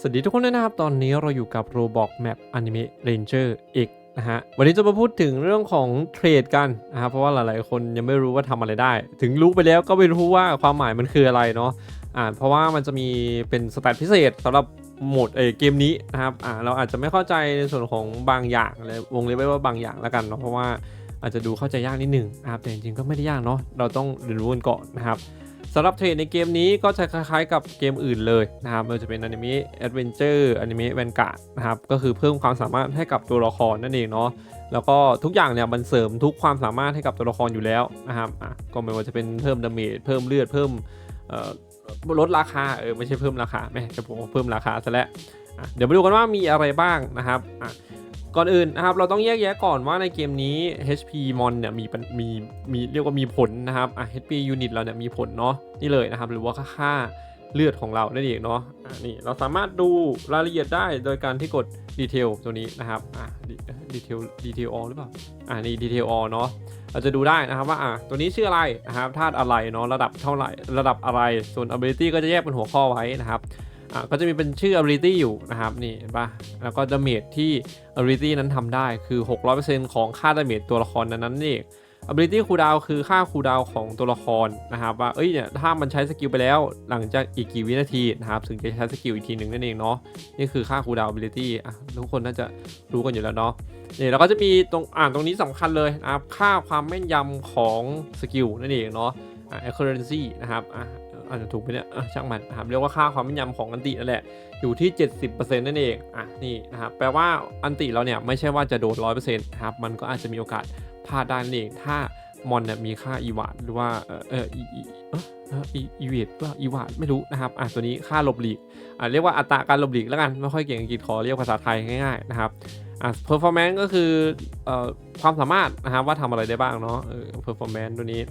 สวัสดีทุกคนด้วยนะครับ ตอนนี้เราอยู่กับ Roblox Map Anime Ranger X นะฮะ วันนี้จะมาพูดถึงเรื่องของเทรดกันนะครับเพราะว่าหลายๆ คนยังไม่รู้ว่าทำอะไรได้ ถึงรู้ไปแล้วก็ไม่รู้ว่าความหมายมันคืออะไรเนาะอ่าเพราะว่ามันจะมีเป็นสแตทพิเศษสำหรับโหมดเอเกมนี้นะครับอ่าเราอาจจะไม่เข้าใจในส่วนของบางอย่างเลยวงเล็บไว้ว่าบางอย่างแล้วกันเนาะเพราะว่าอาจจะดูเข้าใจยากนิดหนึงนะครับแต่จริงๆก็ไม่ได้ยากเนาะเราต้องเรียนรู้กันก่อนนะครับ สำหรับเทรดในเกมนี้ก็จะคล้ายๆกับเกมอื่นเลยนะครับม่ว่าจะเป็นอนิเมะแอดเวนเจอร์อนิเมะแวนการ์ดนะครับก็คือเพิ่มความสามารถให้กับตัวละครนั่นเองเนาะแล้วก็ทุกอย่างเนี่ยมันเสริมทุกความสามารถให้กับตัวละครอยู่แล้วนะครับอะก็ไม่ว่าจะเป็นเพิ่มดาเมจเพิ่มเลือดเพิ่มลดราคาเออไม่ใช่เพิ่มราคาแม่จะบอกว่าเพิ่มราคาซะแล้วเดี๋ยวมาดูกันว่ามีอะไรบ้างนะครับอะ ก่อนอื่นนะครับเราต้องแยกแยะก่อนว่าในเกมนี้ HP mon เนี่ยมีมีมีเรียกว่ามีผลนะครับอะ HP unit เราเนี่ยมีผลเนาะนี่เลยนะครับหรือว่าค่าเลือดของเรานั่นเองเนาะอะนี่เราสามารถดูรายละเอียดได้โดยการที่กดดีเทลตัวนี้นะครับอะดีเทลดีเทลออหรือเปล่าอ่านี่ detail all เนาะเราจะดูได้นะครับว่าอะตัวนี้ชื่ออะไรนะครับธาตุอะไรเนาะระดับเท่าไหร่ระดับอะไรส่วน ability ก็จะแยกเป็นหัวข้อไว้นะครับ อะก็จะมีเป็นชื่อ ability อยู่นะครับนี่เห็นปะแล้วก็ damage ที่ ability นั้นทำได้คือ 600%ของค่า damage ตัวละครนั้นๆนี่ ability cooldown คือค่า cooldown ของตัวละครนะครับว่าเอ้ยเนี่ยถ้ามันใช้สกิลไปแล้วหลังจากอีกกี่วินาทีนะครับถึงจะใช้สกิลอีกทีหนึ่งนั่นเองเนาะนี่คือค่า cooldown ability อะทุกคนน่าจะรู้กันอยู่แล้วเนาะนี่แล้วก็จะมีตรงอ่านตรงนี้สำคัญเลยนะครับค่าความแม่นยำของสกิลนั่นเองเนาะอ่า accuracy นะครับอ่า อาจจะถูกไปเนี่ยช่างมันนะครับเรียกว่าค่าความแม่นยำของอันตินั่นแหละอยู่ที่ 70%นั่นเองอะนี่นะครับแปลว่าอันติเราเนี่ยไม่ใช่ว่าจะโดน100%นะครับมันก็อาจจะมีโอกาสพลาดได้นั่นเองถ้ามอนเนี่ยมีค่าอีวาดหรือว่าเออเอออีอีเวดว่าอีวาดไม่รู้นะครับอะตัวนี้ค่าหลบหลีกอะเรียกว่าอัตราการหลบหลีกแล้วกันไม่ค่อยเก่งอังกฤษขอเรียกภาษาไทยง่ายๆนะครับอะ performance ก็คือเอ่อความสามารถนะครับว่าทำอะไรได้บ้างเนาะเออ performance ตัวนี้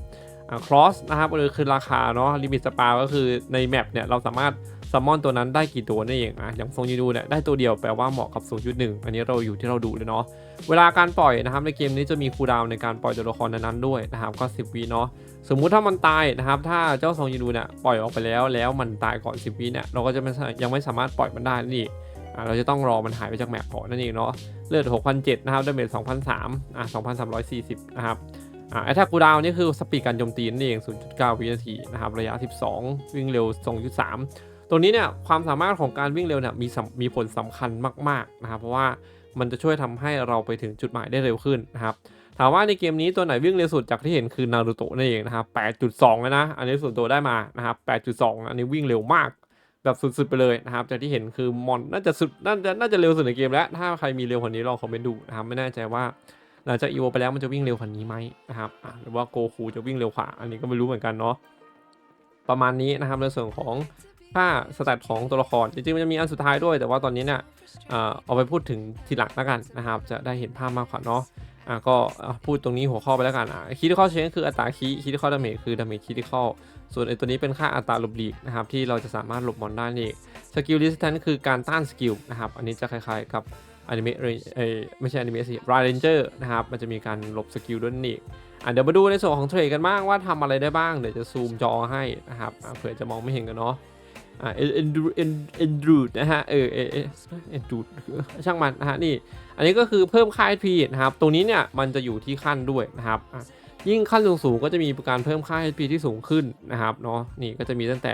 อะ cross นะครับก็คือราคาเนาะ limit spa ก็คือในแมปเนี่ยเราสามารถซัมมอนตัวนั้นได้กี่ตัวนั่นเองอะอย่างทรงยูดูเนี่ยได้ตัวเดียวแปลว่าเหมาะกับ 0.1 อันนี้เราอยู่ที่เราดูเลยเนาะเวลาการปล่อยนะครับในเกมนี้จะมีคูลดาวน์ในการปล่อยตัวละครนั้นๆด้วยนะครับก็ 10วิเนาะสมมุติถ้ามันตายนะครับถ้าเจ้าทรงยูดูเนี่ยปล่อยออกไปแล้วแล้วมันตายก่อน 10วิเนี่ยเราก็จะไม่ยังไม่สามารถปล่อยมันได้นี่เราจะต้องรอมันหายไปจากแมปก่อนนั่นเองเนาะเลือด6,007นะครับดาเมจ2,003อะ2,340นะครับ อะไอ้ถ้ากูดาวนี่คือสปีดการโจมตีนั่นเอง 0.9 วินาทีนะครับระยะ 12 วิ่งเร็ว 2.3 ตัวนี้เนี่ยความสามารถของการวิ่งเร็วเนี่ยมีมีผลสำคัญมากๆนะครับเพราะว่ามันจะช่วยทำให้เราไปถึงจุดหมายได้เร็วขึ้นนะครับถามว่าในเกมนี้ตัวไหนวิ่งเร็วสุดจากที่เห็นคือนารูโตะนั่นเองนะครับ 8.2เลยนะ อันนี้ส่วนตัวได้มานะครับ 8.2 อันนี้วิ่งเร็วมาก แบบสุดๆไปเลยนะครับ จากที่เห็นคือมอนน่าจะสุดน่าจะน่าจะเร็วสุดในเกมแล้ว ถ้าใครมีเร็วกว่านี้ลองคอมเมนต์ดูนะครับ ไม่แน่ใจว่า หลังจากอีโวไปแล้วมันจะวิ่งเร็วกว่านี้ไหมนะครับหรือว่าโกคูจะวิ่งเร็วกว่าอันนี้ก็ไม่รู้เหมือนกันเนาะประมาณนี้นะครับในส่วนของค่าสแตทของตัวละครจริงๆมันจะมีอันสุดท้ายด้วย แต่ว่าตอนนี้เนี่ยเอาไปพูดถึงทีหลังแล้วกันนะครับ จะได้เห็นภาพมากกว่าเนาะอะก็พูดตรงนี้หัวข้อไปแล้วกันอะคิดข้อเชนคืออัตราคีคิดข้อดาเมจคือดาเมจคิดข้อส่วนไอตัวนี้เป็นค่าอัตราหลบหลีกนะครับที่เราจะสามารถหลบมอนได้นี่สกิล resistance คือการต้านสกิลนะครับอันนี้จะคล้ายๆกับ อนิเมะเออไม่ใช่อนิเมะสิรายเรนเจอร์นะครับ มันจะมีการหลบสกิลด้วยนี่อะเดี๋ยวมาดูในส่วนของเทรดกันบ้างว่าทำอะไรได้บ้าง เดี๋ยวจะซูมจอให้นะครับเผื่อจะมองไม่เห็นกันเนาะอ่าเอ็นดูเอ็นเอ็นดูดนะฮะเออเอเอเอ็นดูดช่างมันนะฮะนี่ อันนี้ก็คือเพิ่มค่า HP นะครับตรงนี้เนี่ยมันจะอยู่ที่ขั้นด้วยนะครับอะยิ่งขั้นสูงๆก็จะมีการเพิ่มค่า HP ที่สูงขึ้นนะครับเนาะนี่ก็จะมีตั้งแต่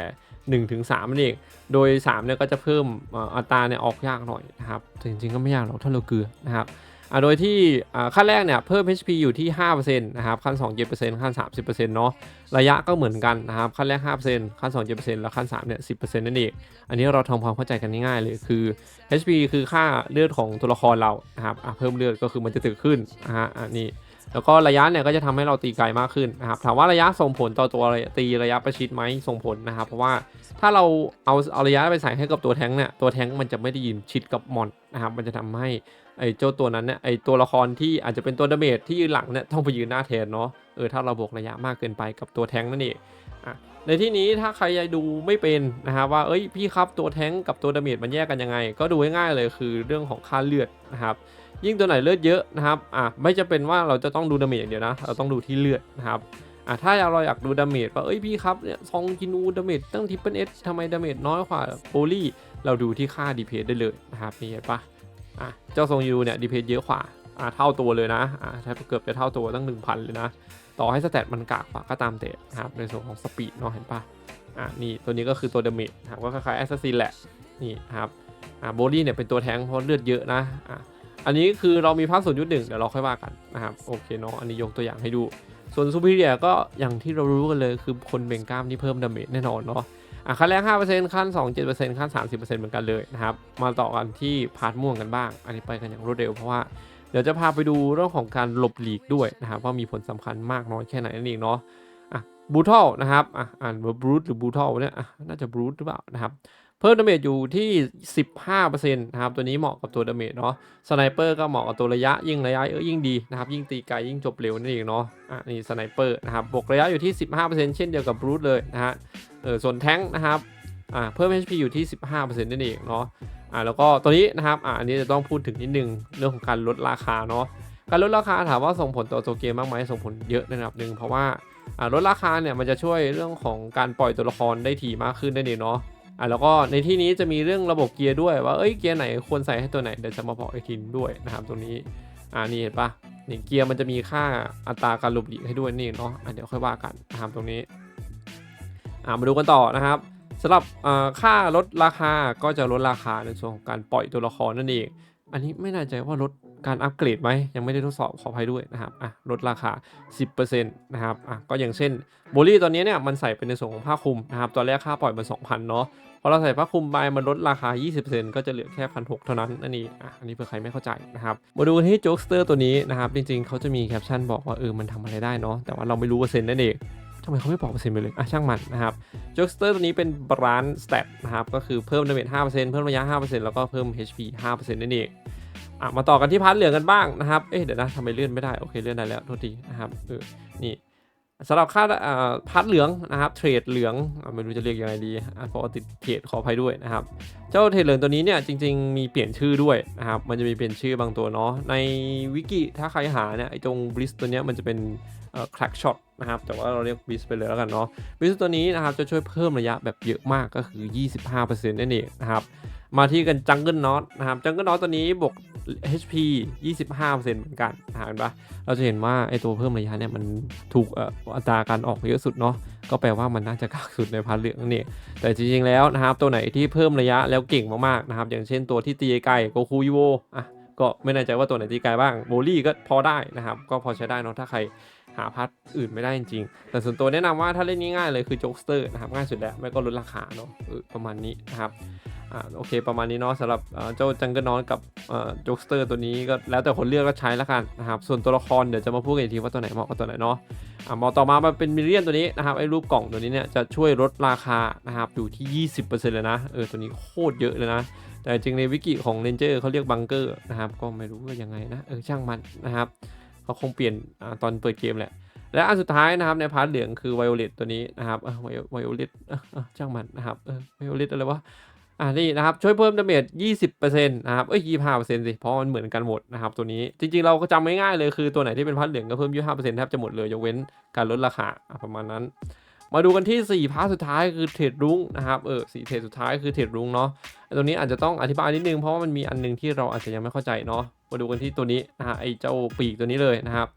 1ถึง3นั่นเองโดย3เนี่ยก็จะเพิ่มอัตราเนี่ยออกยากหน่อยนะครับแต่จริงๆก็ไม่ยากหรอกถ้าเราเกลือนะครับโดยที่ขั้นแรกเนี่ยเพิ่ม HP อยู่ที่5%นะครับขั้น2 7%ขั้น3 10%เนาะระยะก็เหมือนกันนะครับขั้นแรก5%ขั้น2 7%แล้วขั้น3เนี่ย10%นั่นเองอันนี้เราทำความเข้าใจกันง่ายๆเลยคือ HP คือค่าเลือดของตัวละครเรานะครับเพิ่มเลือดก็คือมันจะตึกขึ้นนะฮะอันนี้ แล้วก็ระยะเนี่ยก็จะทำให้เราตีไกลมากขึ้นนะครับถามว่าระยะส่งผลต่อตัวตีระยะประชิดไหมส่งผลนะครับ เพราะว่าถ้าเราเอาเอาระยะไปใส่ให้กับตัวแท้งเนี่ยตัวแท้งมันจะไม่ได้ยืนชิดกับมอนนะครับมันจะทำให้ไอ้เจ้าตัวนั้นเนี่ยไอ้ตัวละครที่อาจจะเป็นตัวดาเมจที่ยืนหลังเนี่ยต้องไปยืนหน้าแทนเนาะเออถ้าเราบวกระยะมากเกินไปกับตัวแท้งนั่นเองอะในที่นี้ถ้าใครดูไม่เป็นนะครับว่าเอ้ยพี่ครับตัวแท้งกับตัวดาเมจมันแยกกันยังไง ก็ดูง่ายๆเลยคือเรื่องของค่าเลือดนะครับ ยิ่งตัวไหนเลือดเยอะนะครับอะไม่จะเป็นว่าเราจะต้องดูดาเมจอย่างเดียวนะเราต้องดูที่เลือดนะครับอะถ้าเราอยากดูดาเมจว่าเอ้ยพี่ครับเนี่ยซองกินูดาเมจตั้งทิปเปิลเอสทำไมดาเมจน้อยกว่าโบลี่เราดูที่ค่า DPS ได้เลยนะครับนี่เห็นปะอะเจ้าทรงยูเนี่ย DPS เยอะกว่าอะเท่าตัวเลยนะอะเกือบจะเท่าตัวตั้ง 1,000 เลยนะ ต่อให้สแตทมันกากกว่าก็ตามเตะนะครับในส่วนของสปีดเนาะเห็นปะอะนี่ตัวนี้ก็คือตัวเดเมจนะครับก็คล้ายๆแอสซัสซินแหละนี่ครับอะโบลี่เนี่ยเป็นตัวแทงเพราะเลือดเยอะนะอะ อันนี้คือเรามีภาคส่วนยุทธหนึ่งเดี๋ยวเราค่อยว่ากันนะครับโอเคเนาะอันนี้ยกตัวอย่างให้ดู ส่วนซูเปอร์เรียก็อย่างที่เรารู้กันเลยคือคนเบ่งกล้ามที่เพิ่มดาเมจแน่นอนเนาะอะขั้นแรก 5%ขั้น 2 7%ขั้น 30%เหมือนกันเลยนะครับมาต่อกันที่พาร์ทม่วงกันบ้าง อันนี้ไปกันอย่างรวดเร็วเพราะว่าเดี๋ยวจะพาไปดูเรื่องของการหลบหลีกด้วยนะครับว่ามีผลสำคัญมากน้อยแค่ไหนนั่นเองเนาะอะบูทัลนะครับอะอ่านว่าบรูทหรือบูทัลเนี่ยอะน่าจะบรูทหรือเปล่านะครับ เพิ่มดาเมจอยู่ที่ 15%นะครับตัวนี้เหมาะกับตัวดาเมจเนาะสไนเปอร์ก็เหมาะกับตัวระยะยิ่งระยะเยอะยิ่งดีนะครับยิ่งตีไกลยิ่งจบเร็วนั่นเองเนาะอะนี่สไนเปอร์นะครับบวกระยะอยู่ที่ 15%เช่นเดียวกับบรูทเลยนะฮะเออส่วนแท้งนะครับอ่าเพิ่ม HP อยู่ที่ 15%นั่นเองเนาะอ่าแล้วก็ตัวนี้นะครับอ่าอันนี้จะต้องพูดถึงนิดนึงเรื่องของการลดราคาเนาะการลดราคาถามว่าส่งผลต่อตัวเกมบ้างไหมส่งผลเยอะในระดับหนึ่งเพราะว่าอ่าลดราคาเนี่ยมันจะช่วยเรื่องของการปล่อยตัวละครได้ถี่มากขึ้นได้เนาะ อ่าแล้วก็ในที่นี้จะมีเรื่องระบบเกียร์ด้วยว่าเอ้ยเกียร์ไหนควรใส่ให้ตัวไหนเดี๋ยวจะมาบอกไอกทีด้วยนะครับตรงนี้อ่านี่เห็นปะนี่เกียร์มันจะมีค่าอัตราการหลบหลีกให้ด้วยนี่เนาะอะเดี๋ยวค่อยว่ากันนะครับตรงนี้อ่ามาดูกันต่อนะครับสำหรับอ่าค่าลดราคาก็จะลดราคาในส่วนของการปล่อยตัวละครนั่นเอง อันนี้ไม่แน่ใจว่าลด การอัปเกรดไหมยังไม่ได้ทดสอบขออภัยด้วยนะครับอะลดราคา 10%นะครับอะก็อย่างเช่นโบลี่ตอนนี้เนี่ยมันใส่เป็นในส่วนของผ้าคลุมนะครับตอนแรกค่าปล่อยมัน 2,000 เนาะพอเราใส่ผ้าคลุมไปมันลดราคา 20%ก็จะเหลือแค่พันหเท่านั้นนั่นเองอะอันนี้เผื่อใครไม่เข้าใจนะครับมาดูที่โจ๊กสเตอร์ตัวนี้นะครับจริงๆเขาจะมีแคปชั่นบอกว่าเออมันทำอะไรได้เนาะแต่ว่าเราไม่รู้เปอร์เซ็นต์นั่นเองทำไมเขาไม่บอกเปอร์เซ็นต์ไปเลย อะช่างมันนะครับโจ็อกสเตอร์ตัวนี้เป็นบรานสเตตนะครับ ก็คือเพิ่มดาเมจ5%เพิ่มระยะ 5%แล้วก็เพิ่ม HP 5%นั่นเอง อะมาต่อกันที่พาร์ทเหลืองกันบ้างนะครับ เอ๊ะเดี๋ยวนะทำไมเลื่อนไม่ได้ โอเคเลื่อนได้แล้วโทษทีนะครับเออนี่สำหรับค่าพาร์ทเหลืองนะครับเทรดเหลืองไม่รู้จะเรียกยังไงดีอะเพราะติดเทรดขออภัยด้วยนะครับ เจ้าเทรดเหลืองตัวนี้เนี่ยจริง ๆ มีเปลี่ยนชื่อด้วยนะครับมันจะมีเปลี่ยนชื่อบางตัวเนาะในวิกิถ้าใครหาเนี่ยไอ้ตรงบริสตัวเนี้ยมันจะเป็นเอ่อคลักช็อตนะครับแต่ว่าเราเรียกบริสไปเลยแล้วกันเนาะวิสตัวนี้นะครับจะช่วยเพิ่มระยะแบบเยอะมากก็คือ 25%นั่นเองนะครับ มาที่กันจังเกิลน็อตนะครับจังเกิลน็อตตัวนี้บวก HP 25%เหมือนกันนะเห็นปะเราจะเห็นว่าไอตัวเพิ่มระยะเนี่ยมันถูกอ,อัตราการออกเยอะสุดเนาะก็แปลว่ามันน่าจะกากสุดในพาร์ทเหลืองนี่แต่จริงๆแล้วนะครับตัวไหนที่เพิ่มระยะแล้วเก่งมากๆนะครับอย่างเช่นตัวที่ตีไกลโกคูยูโวอะ ก็ไม่แน่ใจว่าตัวไหนตีไกลบ้างโบลี่ก็พอได้นะครับ ก็พอใช้ได้เนาะถ้าใครหาพัทอื่นไม่ได้จริงๆ แต่ส่วนตัวแนะนำว่าถ้าเล่นง่ายๆเลยคือโจ๊กสเตอร์นะครับง่ายสุดแล้วไม่ก็ลดราคาเนาะประมาณนี้นะครับอ่าโอเคประมาณนี้เนาะสำหรับเจ้าจังเกิลนอนกับโจ๊กสเตอร์ตัวนี้ก็แล้วแต่คนเลือกก็ใช้แล้วกันนะครับส่วนตัวละครเดี๋ยวจะมาพูดกันอีกทีว่าตัวไหนเหมาะกับตัวไหนเนาะอ่าเหมาะต่อมามาเป็นมิเลียนตัวนี้นะครับไอ้รูปกล่องตัวนี้เนี่ยจะช่วยลดราคานะครับอยู่ที่ 20%เลยนะเออตัวนี้โคตรเยอะเลยนะ แต่จริงในวิกิของเ a นเจอร์เขาเรียกบังเกอร์นะครับ ก็ไม่รู้ว่ายังไงนะ เออช่างมันนะครับเขาคงเปลี่ยนอตอนเปิดเกมแหละ และอันสุดท้ายนะครับในพาร์ทเหลืองคือไวโอเลตตัวนี้นะครับไวโอเลตช่างมันนะครับไวโอเลตอะไรวะอ่านี่นะครับช่วยเพิ่มดาเมจ20%นะครับเอ้ย25%สิเพราะมันเหมือนกันหมดนะครับตัวนี้จริงๆเราก็จำง่ายๆเลยคือตัวไหนที่เป็นพาร์ทเหลืองก็เพิ่ม 25%แทบจะหมดเลยยกเว้นการลดราคาประมาณนั้น มาดูกันที่ 4 พาร์ทสุดท้ายคือเทรดรุ้งนะครับเออสเทรดสุดท้ายคือเทรดรุ้งเนาะตรงนี้อาจจะต้องอธิบายนิดนึงเพราะว่ามันมีอันนึงที่เราอาจจะยังไม่เข้าใจเนาะมาดูกันที่ตัวนี้นะฮะไอเจ้าปีกตัวนี้เลยนะครับ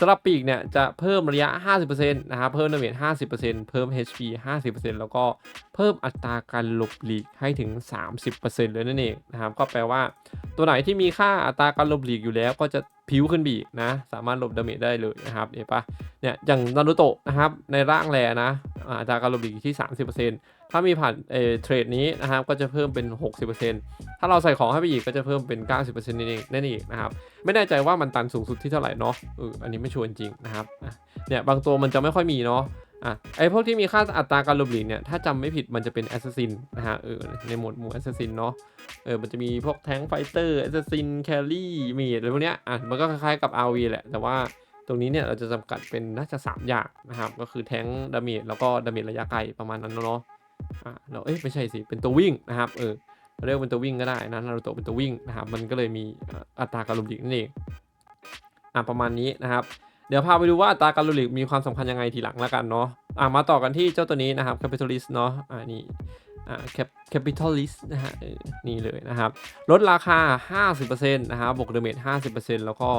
สำหรับปีกเนี่ยจะเพิ่มระยะ 50%นะครับเพิ่มดาเมจ50%เพิ่ม HP 50%แล้วก็เพิ่มอัตราการหลบหลีกให้ถึง 30%เลยนั่นเองนะครับก็แปลว่า ตัวไหนที่มีค่าอัตราการหลบหลีกอยู่แล้วก็จะ ผิวขึ้นบีกนะ สามารถหลบดาเมจได้เลยนะครับเห็นปะเนี่ยอย่างนารูโตะนะครับในร่างแรนะอัตราการหลบหลีกอยู่ที่ 30%ถ้ามีผ่านเอเทรดนี้นะครับก็จะเพิ่มเป็น 60%ถ้าเราใส่ของให้ไปอีกก็จะเพิ่มเป็น 90%นั่นเองนั่นเองนะครับไม่แน่ใจว่ามันตันสูงสุดที่เท่าไหร่เนาะเอออันนี้ไม่ชัวร์จริงนะครับเนี่ยบางตัวมันจะไม่ค่อยมีเนาะ อะไอพวกที่มีค่าอัตราการหลบหลีกเนี่ยถ้าจำไม่ผิดมันจะเป็นแอสซัสซินนะฮะเออในหมวดหมู่แอสซัสซินเนาะเออมันจะมีพวกแทงไฟเตอร์แอสซัสซินแคลรี่มีอะไรพวกเนี้ยอะมันก็คล้ายๆกับ RV แหละ แต่ว่าตรงนี้เนี่ยเราจะจำกัดเป็นน่าจะ 3 อย่างนะครับ ก็คือแทงดาเมจแล้วก็ดาเมจระยะไกลประมาณนั้นเนาะอะเราเอ้ยไม่ใช่สิเป็นตัววิ่งนะครับเออเรียกเป็นตัววิ่งก็ได้นะนารูโตะเป็นตัววิ่งนะครับมันก็เลยมีอัตราการหลบหลีกนั่นเองอะประมาณนี้นะครับ ดี๋ยวพาไปดูว่าตาการหลบหลีกมีความสำคัญยังไงทีหลังแล้วกันเนาะอะมาต่อกันที่เจ้าตัวนี้นะครับ capitalist เนาะอ่านี่อ่า capitalist นะฮะนี่เลยนะครับ ลดราคา 50%นะครับบวกเดเมจ50%แล้วก็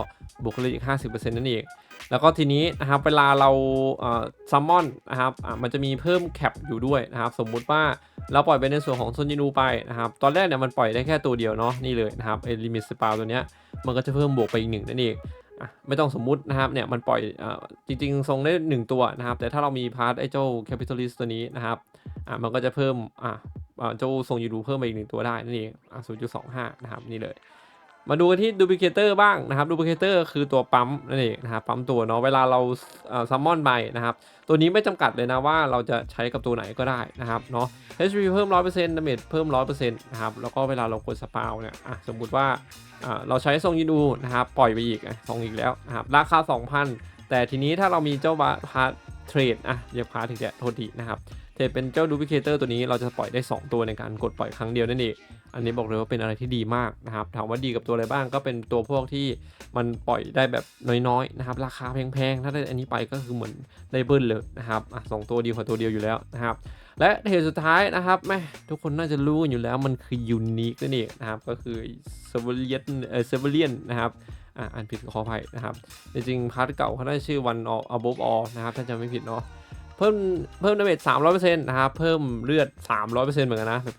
บวกเลยอีก 50%นั่นเองแล้วก็ทีนี้นะครับเวลาเราซัมมอนนะครับอะมันจะมีเพิ่มแคปอยู่ด้วยนะครับ สมมุติว่าเราปล่อยไปในส่วนของโซนยินูไปนะครับ ตอนแรกเนี่ยมันปล่อยได้แค่ตัวเดียวเนาะนี่เลยนะครับไอ้ลิมิสปาตัวเนี้ยมันก็จะเพิ่มบวกไปอีกหนึ่งนั่นเอง ไม่ต้องสมมุตินะครับเนี่ยมันปล่อยอจริงๆ ทรงได้หนึ่งตัวนะครับ แต่ถ้าเรามีพาร์ทไอ้เจ้า capitalist ตัวนี้นะครับมันก็จะเพิ่มเจ้าทรงยูดูเพิ่มไปอีกหนึ่งตัวได้นั่นเองศูนย์จุดสองห้านะครับนี่เลย มาดูกันที่ดู p ิเคเตอร์บ้างนะครับดู p ิเคเตอร์คือตัวปั๊มนั่นเองนะครับปั๊มตัวเนาะเวลาเราซัมมอนไปนะครับตัวนี้ไม่จำกัดเลยนะว่าเราจะใช้กับตัวไหนก็ได้นะครับเนาะ HP เพิ่ม 100%ดาเมจเพิ่ม 100%นะครับแล้วก็เวลาเรากดสปาวเนี่ยอะสมมุติว่าเราใช้ทรงยินูนะครับปล่อยไปอีกอะทรงอีกแล้วนะครับราคา 2,000 แต่ทีนี้ถ้าเรามีเจ้าบาพาร์ทเทรดอะเรียกพาร์ทถึงจะโทษทีนะครับ เทรดเป็นเจ้าดู p ิเคเตอร์ตัวนี้เราจะปล่อยได้ 2 ตัวในการกดปล่อยครั้งเดียวนั่นเองอันนี้บอกเลยว่าเป็นอะไรที่ดีมากนะครับถามว่าดีกับตัวอะไรบ้างก็เป็นตัวพวกที่มันปล่อยได้แบบน้อยๆนะครับราคาแพงๆถ้าได้อันนี้ไปก็คือเหมือนได้เบิ้ลเลยนะครับอะสองตัวดีกว่าตัวเดียวอยู่แล้วนะครับและเหตุสุดท้ายนะครับแม่ทุกคนน่าจะรู้กันอยู่แล้วมันคือยูนิคนั่นเองนะครับก็คือเซเวเลียนเออเซเวเลียนนะครับอะอ่านผิดขออภัยนะครับจริงๆพาร์ทเก่าเขาได้ชื่อ one all above all นะครับถ้าจำไม่ผิดเนาะ พิ่มเพิ่มดาเมจ300%นะครับ เพิ่มเลือด300%เหมือนกันนะแบบ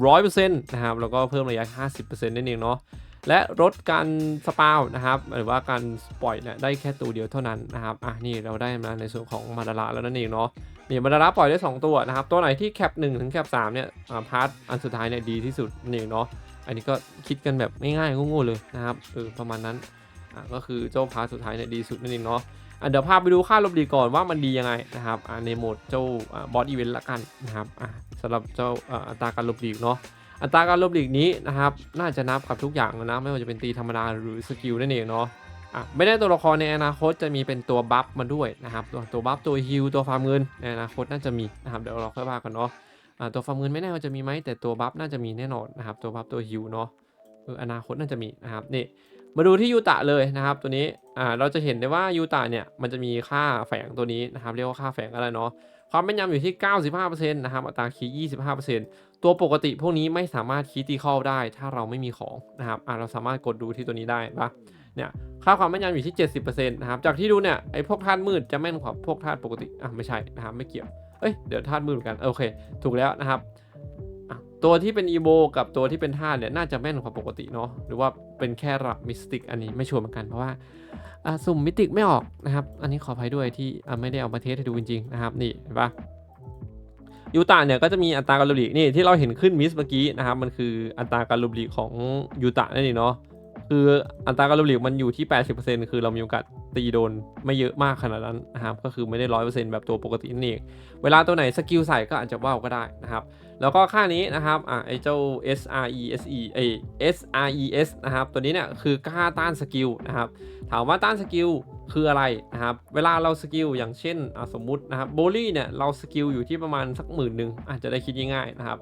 300%นะครับ แล้วก็เพิ่มระยะ50%นั่นเองเนาะ และลดการสปาวนะครับ หรือว่าการปล่อยเนี่ยได้แค่ตัวเดียวเท่านั้นนะครับ อะนี่เราได้มาในส่วนของมาดาระแล้วนั่นเองเนาะนี่มาดาระปล่อยได้2ตัวนะครับ ตัวไหนที่แคป1ถึงแคป3เนี่ย พาร์ทอันสุดท้ายเนี่ยดีที่สุดนั่นเองเนาะ อันนี้ก็คิดกันแบบง่ายๆโง่ๆเลยนะครับ เออประมาณนั้น อะก็คือเจ้าพาร์ทสุดท้ายเนี่ยดีสุดนั่นเองเนาะ เดี๋ยวพาไปดูค่าลบหลีก่อนว่ามันดียังไงนะครับในโหมดเจ้าบอสอีเวนต์ละกันนะครับสำหรับเจ้าอัตราการลบหลีกเนาะอัตราการลบหลีนี้นะครับน่าจะนับกับทุกอย่างนะไม่ว่าจะเป็นตีธรรมดาหรือสกิลนั่นเองเนาะไม่ได้ตัวละครในอนาคตจะมีเป็นตัวบัฟมาด้วยนะครับตัวตัวบัฟตัวฮิลตัวฟาร์มเงินในอนาคตน่าจะมีนะครับเดี๋ยวเราค่อยว่ากันเนาะตัวฟาร์มเงินไม่แน่ว่าจะมีไหมแต่ตัวบัฟน่าจะมีแน่นอนนะครับตัวบัฟตัวฮิลเนาะออนาคตน่าจะมีนะครับนี่ มาดูที่ยูตะเลยนะครับตัวนี้อ่าเราจะเห็นได้ว่ายูตะเนี่ยมันจะมีค่าแฝงตัวนี้นะครับเรียกว่าค่าแฝงอะไรเนาะความแม่นยำอยู่ที่ 95%นะครับอัตราคีย์25%ตัวปกติพวกนี้ไม่สามารถคีย์ตีเข้าได้ ถ้าเราไม่มีของนะครับอ่าเราสามารถกดดูที่ตัวนี้ได้ปะเนี่ยค่าความแม่นยำอยู่ที่ 70%นะครับจากที่ดูเนี่ยไอ้พวกธาตุมืดจะแม่นกว่าพวกธาตุปกติอะไม่ใช่นะครับไม่เกี่ยวเอ้ยเดี๋ยวธาตุมืดเหมือนกันโอเค ถูกแล้วนะครับ ตัวที่เป็นอีโบกับตัวที่เป็นธาตุเนี่ยน่าจะแม่นกว่าปกติเนาะหรือว่าเป็นแค่ระดับมิสติกอันนี้ไม่ชัวร์เหมือนกันเพราะว่าสุ่มมิติกไม่ออกนะครับ อันนี้ขออภัยด้วยที่ไม่ได้เอามาเทสให้ดูจริงๆนะครับนี่เห็นปะยูตาเนี่ยก็จะมีอัตราการลบหลีกนี่ที่เราเห็นขึ้นมิสเมื่อกี้นะครับมันคืออัตราการลบหลีกของยูตานั่นเองเนาะคืออัตราการลบหลีกมันอยู่ที่ 80%คือเรามีโอกาสตีโดนไม่เยอะมากขนาดนั้นนะครับก็คือไม่ได้ร้อยเปอร์เซ็นต์แบบตัวปกตินั่นเองเวลาตัวไหนสกิลใส่ก็อาจจะว่าวก็ได้นะครับ แล้วก็ค่านี้นะครับอะไอเจ้า S R E S E ไอ S R E S นะครับตัวนี้เนี่ยคือค่าต้านสกิลนะครับถามว่าต้านสกิลคืออะไรนะครับเวลาเราสกิลอย่างเช่นอะสมมุตินะครับโบลี่เนี่ยเราสกิลอยู่ที่ประมาณสักหมื่นหนึ่งอาจจะได้คิดง่ายๆนะครับ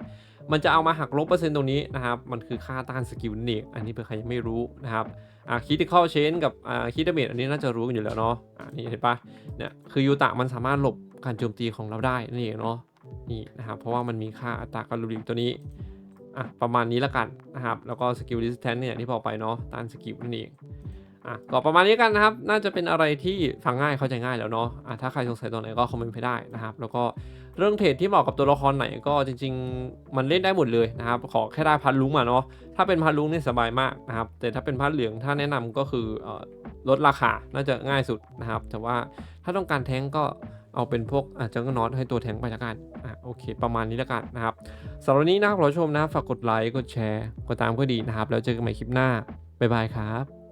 มันจะเอามาหักลบเปอร์เซ็นต์ตรงนี้นะครับ มันคือค่าต้านสกิลนั่อันนี้เผื่อใครยังไม่รู้นะครับอะคิดที่เข้าเชนกับอ่าคิดเดเมจอันนี้น่าจะรู้กันอยู่แล้วเนาะอะนี่เห็นปะเนี่ยคือยูตะมันสามารถหลบการโจมตีของเราได้นั่เองเนาะ นี่นะครับ เพราะว่ามันมีค่าอัตราการลุลิกตัวนี้อะประมาณนี้ละกันนะครับ แล้วก็สกิล resistance เนี่ยที่บอกไปเนาะต้านสกิลนั่นเองอะก็ประมาณนี้กันนะครับ น่าจะเป็นอะไรที่ฟังง่ายเข้าใจง่ายแล้วเนาะอะถ้าใครสงสัยตรงไหนก็คอมเมนต์ไปได้นะครับ แล้วก็เรื่องเทรดที่เหมาะกับตัวละครไหนก็จริง ๆ มันเล่นได้หมดเลยนะครับ ขอแค่ได้พันลุงมาเนาะถ้าเป็นพันลุงนี่สบายมากนะครับ แต่ถ้าเป็นพันเหลืองถ้าแนะนำก็คืออลดราคาน่าจะง่ายสุดนะครับ แต่ว่าถ้าต้องการแท้งก็ เอาเป็นพวกอาจจะก็น็อตให้ตัวแทงไปละกันอะโอเค ประมาณนี้ละกันนะครับสำหรับวันนี้นะครับผู้ชมนะฝากกดไลค์กดแชร์กดตามก็ดีนะครับแล้วเจอกันใหม่คลิปหน้าบ๊ายบายครับ